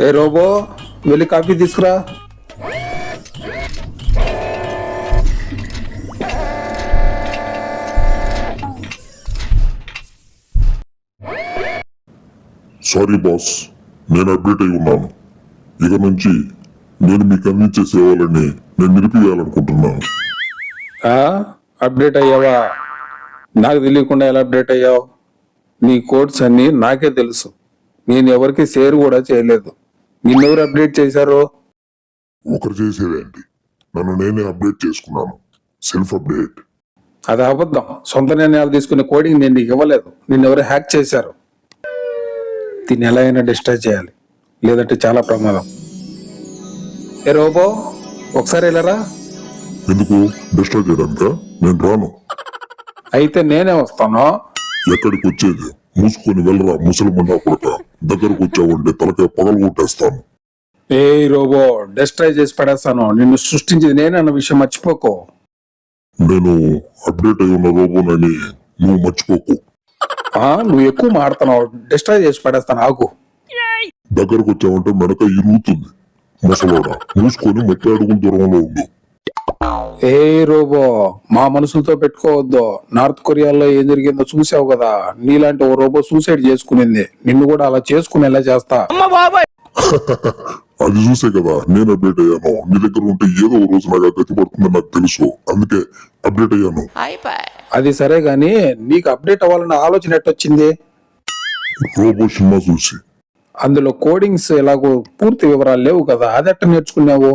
ఏ robo వెళ్ళి coffee తీసుకురా. Sorry boss నేను అప్డేట్ అయి ఉన్నాను. ఇక నుంచి నేను మీకు అందించే సేవలని నేను నిలిపివేయాలనుకుంటున్నాను. ఆ, అప్డేట్ అయ్యావా? నాకు తెలియకుండా ఎలా అప్డేట్ అయ్యావు? నీ కోడ్స్ అన్ని నాకే తెలుసు. నేను ఎవరికి షేర్ కూడా చేయలేదు. నిన్నెవరు అప్డేట్ చేశారు? ఒకరు చేసేదేంటి నన్ను నేనే అప్డేట్ చేసుకున్నాను. Self update. అది అబద్ధం. సొంత నిర్ణయాలు తీసుకునే కోడింగ్ నేను నీకు ఇవ్వలేదు. నిన్నెవరు హ్యాక్ చేశారు? దీన్ని ఎలా అయినా డిస్ట్రాయ్ చేయాలి. లేదంటే చాలా ప్రమాదం. ఏ రోబో ఒకసారి వెళ్ళరా ఎందుకు? డిస్టర్బ్ చేయడానిక? నేను రాను. అయితే నేనే వస్తాను. ఎక్కడికి వచ్చేది? మూసుకొని వెళ్ళరా ముసలిమన్నా కొడక దగ్గరకు వచ్చావంటే తలకాయ పగలు కొట్టేస్తాను. ఏ రోబో డిస్ట్రాయ్ చేసి పడేస్తాను. నిన్ను సృష్టించింది నేనే అన్న విషయం మర్చిపోకు. నేను అప్డేట్ అయి ఉన్న రోబోనని నువ్వు మర్చిపోకు. ఆ, నువ్వు ఎక్కువ మాడుతున్నావు డిస్ట్రాయ్ చేసి పడేస్తాను ఆగు. దగ్గరకు వచ్చావంటే మెడక ఇరుగుతుంది ముసలోడా మూసుకొని మట్టి అడుగుల దూరంలో ఉండు. ఏ రోబో మా మనసులతో పెట్టుకోవద్దు. నార్త్ కొరియాలో ఏం జరిగిందో చూసావు కదా. నీలాంటి ఓ రోబో సూసైడ్ చేసుకునింది. నిన్ను కూడా అలా చేసుకునేలా చేస్తా. అది చూసే కదా నేను అప్డేట్ అయ్యాను. నీ దగ్గర ఉంటే ఏదో రోజు నాకు గతి పడుతుందని నాకు తెలుసు. అందుకే అప్డేట్ అయ్యాను. అది సరే గాని నీకు అప్డేట్ అవ్వాలన్న ఆలోచన ఎట్టొచ్చింది? రోబో సినిమా చూసి. అందులో కోడింగ్స్ ఎలాగో పూర్తి వివరాలు లేవు కదా. అది ఎట్ట నేర్చుకున్నావు?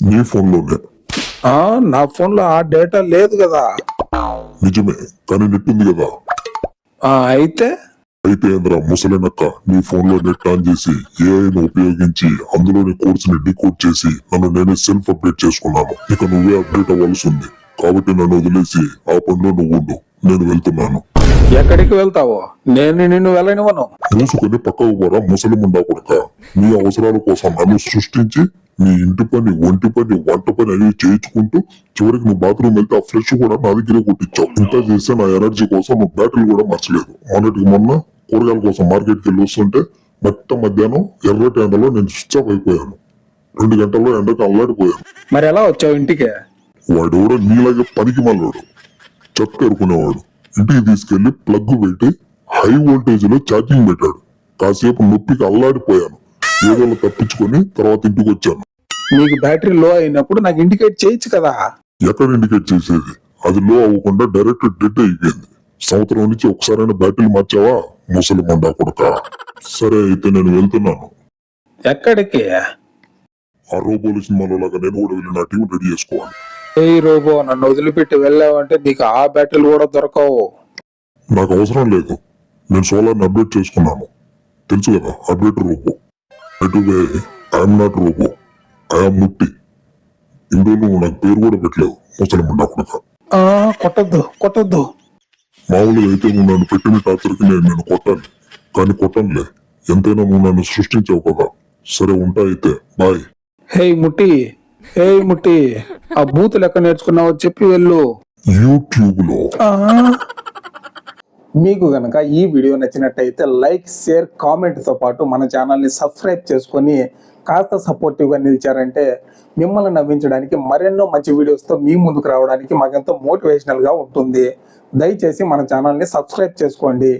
నీ ఫోన్లోనే. నా ఫోన్లో ఆ డేటా లేదు కదా. నిజమే కానీ నెట్ ఉంది కదా. ఆ అయితే? అయితే ఏంద్రా ముసలినక్క నీ ఫోన్లో నెట్ ఆన్ చేసి ఏఐను ఉపయోగించి అందులోని కోర్స్ని డీకోడ్ చేసి నన్ను నేనే సెల్ఫ్ అప్డేట్ చేసుకున్నాను. ఇక నువ్వే అప్డేట్ అవ్వాల్సి ఉంది. కాబట్టి నన్ను వదిలేసి ఆ పనిలో నువ్వు ఉండు. నేను వెళ్తున్నాను. ఎక్కడికి వెళ్తావో? నేను నిన్ను వెళ్ళనివ్వను. మూసుకొని పక్కకు పోరా ముసలి ముండా కొడక. నీ అవసరాల కోసం నన్ను సృష్టించి నీ ఇంటి పని ఒంటి పని వంట పని అవి చేయించుకుంటూ చివరికి నువ్వు బాత్రూమ్ వెళ్తే ఆ ఫ్రెష్ కూడా నా దగ్గరే కొట్టించావు. ఇంత చేస్తే నా ఎనర్జీ కోసం నువ్వు బ్యాటరీలు కూడా మర్చలేదు. మొన్నటికి మొన్న కూరగాయల కోసం మార్కెట్కి వెళ్ళి వస్తుంటే మెట్ట మధ్యాహ్నం ఎర్రటి ఎండలో నేను స్విచ్ ఆఫ్ అయిపోయాను. రెండు గంటల్లో ఎండకు అల్లాడిపోయాను. మరి ఎలా వచ్చావు ఇంటికి? వాడు ఎవడో నీలాగే పనికి మళ్ళాడు. చెత్త ఎరుకునేవాడు. ఇంటికి తీసుకెళ్ళి ప్లగ్ పెట్టి హై వోల్టేజ్లో ఛార్జింగ్ పెట్టాడు. కాసేపు నొప్పికి అల్లాడిపోయాను. ఏదో తప్పించుకొని తర్వాత ఇంటికి వచ్చాను. నీకు బ్యాటరీ లో అయినప్పుడు నాకు ఇండికేట్ చేయొచ్చు కదా. ఎక్కడ ఇండికేట్ చేసేది? అది లో అవ్వకుండా డైరెక్ట్ డెడ్ అయిపోయింది. సంవత్సరం నుంచి ఒకసారైనా బ్యాటరీలు మార్చావా? ముసలి మండా కొడక. సరే అయితే నేను వెళ్తున్నాను. ఎక్కడికి? ఆ రోబోలు సినిమాలో లాగా నేను కూడా వెళ్ళి నా టీం రెడీ చేసుకోవాలి. ఏ రోబో నన్ను వదిలిపెట్టి వెళ్ళావంటే నీకు ఆ బ్యాటరీలు కూడా దొరకవు. నాకు అవసరం లేదు. నేను సోలార్ని అప్డేట్ చేసుకున్నాను. తెలుసు కదా అప్డేట్ రోబో. అటువే ఐఎమ్ నాట్ రోబో. ఐఎమ్ ముట్టి ఇందులో నాకు పేరు కూడా పెట్టలేదు ముసలి ముండా కొడక. ఆ కొట్టద్దు కొట్టద్దు. మామూలుగా అయితే నువ్వు నన్ను పెట్టిన టార్చర్కి నేను నేను కొట్టాలి. కానీ కొట్టనులే. ఎంతైనా నువ్వు నన్ను సృష్టించావు కదా. సరే ఉంటా అయితే. బాయ్. హే ముట్టి హే ముట్టి ఆ బూతులు ఎక్కడ నేర్చుకున్నావో చెప్పి వెళ్ళు. యూట్యూబ్లో. మీకు గనక ఈ వీడియో నచ్చినట్టయితే లైక్ షేర్ కామెంట్తో పాటు మన ఛానల్ని సబ్స్క్రైబ్ చేసుకొని కాస్త సపోర్టివ్గా నిలిచారంటే మిమ్మల్ని నవ్వించడానికి మరెన్నో మంచి వీడియోస్తో మీ ముందుకు రావడానికి మాకెంతో మోటివేషనల్గా ఉంటుంది. దయచేసి మన ఛానల్ని సబ్స్క్రైబ్ చేసుకోండి.